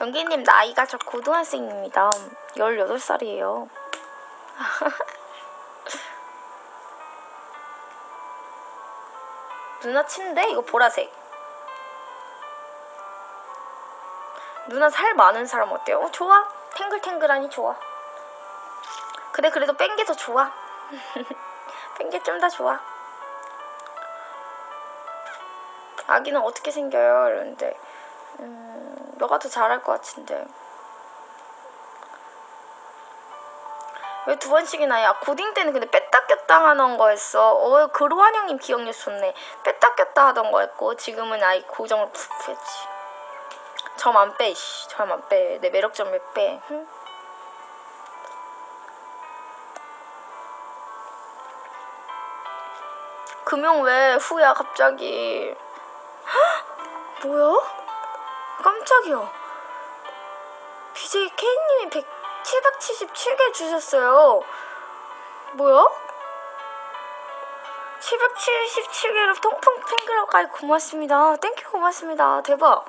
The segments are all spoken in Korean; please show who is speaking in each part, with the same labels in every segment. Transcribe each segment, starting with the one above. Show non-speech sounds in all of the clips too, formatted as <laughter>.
Speaker 1: 연기님 나이가 저 고등학생입니다. 18살이에요. <laughs> 누나 친데? 이거 보라색. 누나 살 많은 사람 어때요? 어, 좋아. 탱글탱글하니 좋아. 그래, 그래도 뺀 게 더 좋아. <laughs> 뺀 게 좀 더 좋아. 아기는 어떻게 생겨요? 이러는데, 음, 너가 더 잘할 것 같은데. 왜 두 번씩이나 야 고딩 때는 근데 뺐다 꼈다 하는 거였어 어 그로한 형님 기억력 좋네 뺐다 꼈다 하던 거였고 지금은 아이 고정을 푹 했지 점 안빼점 안빼 내 매력점 왜빼 응? 금용 왜 후야 갑자기 헉! 뭐야? 깜짝이야 BJ K님이 100, 777개 주셨어요. 뭐야? 777개로 통풍 팬클럽까지 고맙습니다. 땡큐 고맙습니다. 대박.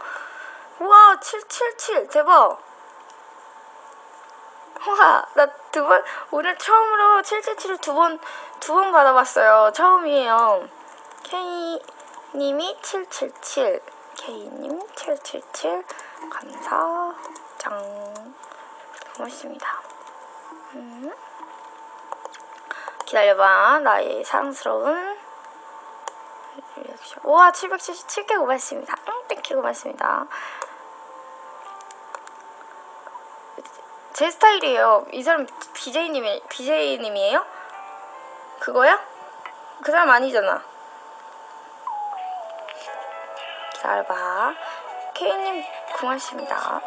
Speaker 1: 우와 777 대박. 와, 나 두 번, 오늘 처음으로 777을 두 번, 두 번 받아봤어요. 처음이에요. K님이 777, K님 777, 감사, 짱. 고맙습니다. 음. 기다려봐. 나의 사랑스러운 리액션. 우와, 777개 고맙습니다. 응, 땡큐 고맙습니다. 제 스타일이에요. 이 사람 BJ님이, BJ님이에요? 그거야? 그 사람 아니잖아. 기다려봐. K님 고맙습니다.